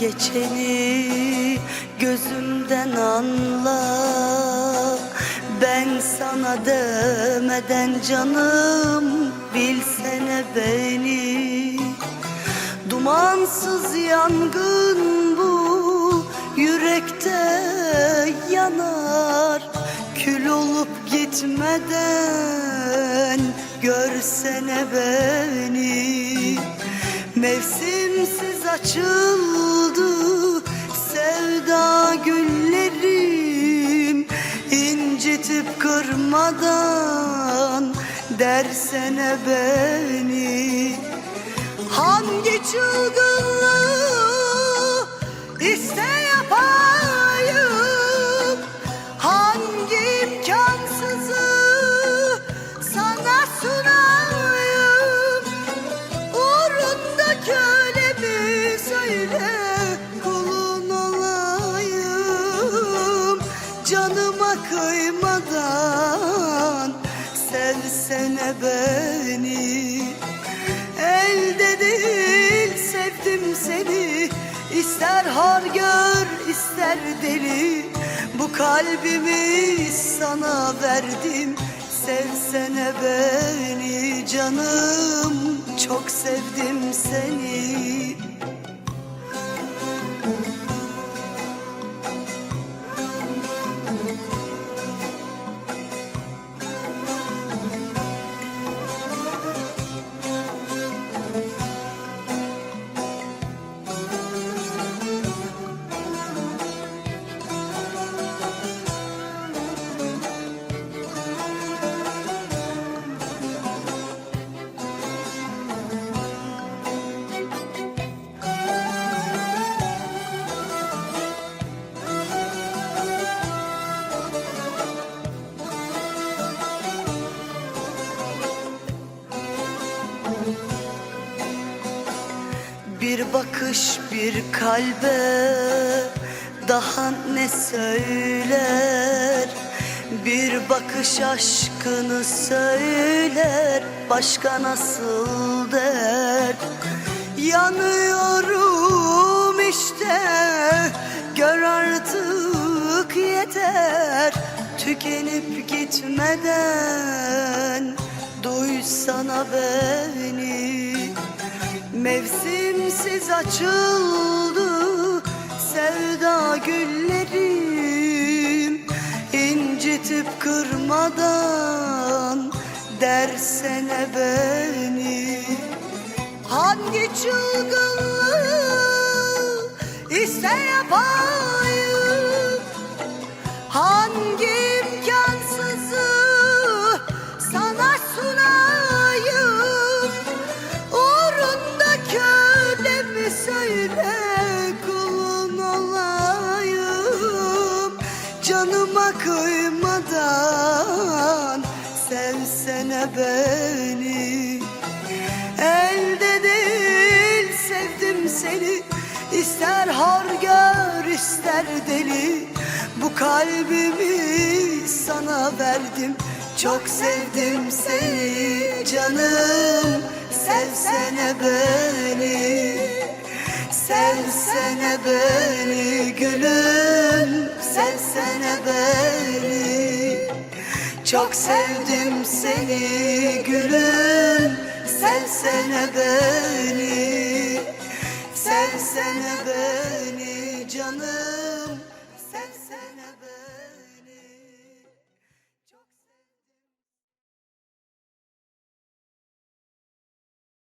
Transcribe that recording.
geçeni gözümden anla. Ben sana demeden canım bilsene beni. Dumansız yangın bu yürekte yanar. Kül olup gitmeden görsene beni. Mevsimsiz açıldı. Sevda güllerim incitip kırmadan dersene beni. Hangi çılgınlığı Canıma kıymadan sevsene beni. Elde değil sevdim seni. İster har gör ister deli. Bu kalbimi sana verdim. Sevsene beni. Canım Çok sevdim seni Bir bakış bir kalbe. Daha ne söyler? Bir bakış aşkını söyler. Başka nasıl der? Yanıyorum işte. Gör artık yeter. Tükenip gitmeden duysana beni Mevsimsiz açıldı sevda güllerim. İncitip kırmadan dersene beni. Hangi çılgınlığı iste yapayım kıymadan sevsene beni. Elde değil sevdim seni İster har gör ister deli. Bu kalbimi sana verdim Çok sevdim seni canım. Sevsene beni Sevsene beni gülüm beni Çok sevdim seni gülüm Sevsene beni. Sevsene beni canım